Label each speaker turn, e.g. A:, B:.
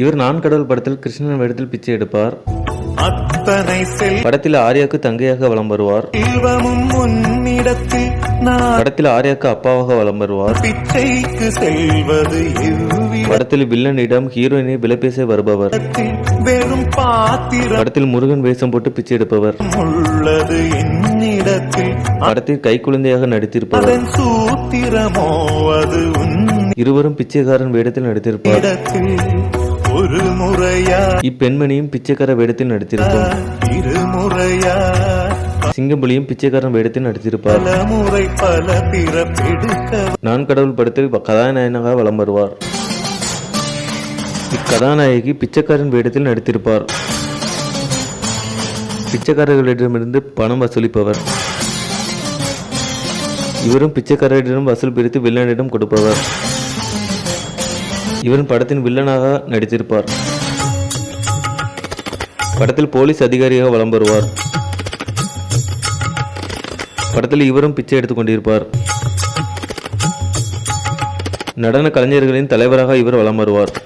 A: இவர் நான் கடவுள் படத்தில் கிருஷ்ணன் வேடத்தில் பிச்சை எடுப்பார். படத்தில் ஆர்யாவுக்கு தங்கையாக வலம் வருவார். படத்தில் ஆர்யாவுக்கு அப்பாவாக வலம் வருவார்.
B: பிச்சைக்கு செல்வது எவ்விடத்தில்
A: படத்தில் வில்லனிடம் ஹீரோயினை விலைபேச வருபவர். படத்தில் முருகன் வேஷம் போட்டு பிச்சை எடுப்பவர்.
B: உள்ளது
A: படத்தில் கைக்குழந்தையாக நடித்திருப்பவர்.
B: அதன் சூத்திரமோ அது
A: இருவரும் பிச்சைக்காரன் வேடத்தில் நடித்திருப்பார்.
B: ஒரு முறையா?
A: இப்பெண்மணியும் பிச்சைக்கார வேடத்தில் நடித்திருப்பார்.
B: இருமுறையா
A: சிங்கம்புலியும் பிச்சைக்காரன் வேடத்தில் நடித்திருப்பார்.
B: முறை பல பிறப்பெடுக்க
A: நான் கடவுள் படத்தில் கதாநாயகனாக வலம் வருவார். இக்கதாநாயகி பிச்சைக்காரன் வேடத்தில் நடித்திருப்பார். பிச்சைக்காரர்களிடமிருந்து பணம் வசூலிப்பவர். இவரும் பிச்சைக்காரரிடம் வசூல் பிரித்து வில்லனிடம் கொடுப்பவர். இவரும் படத்தின் வில்லனாக நடித்திருப்பார். படத்தில் போலீஸ் அதிகாரியாக வலம் வருவார். படத்தில் இவரும் பிச்சை எடுத்துக் கொண்டிருப்பார். நடன கலைஞர்களின் தலைவராக இவர் வலம் வருவார்.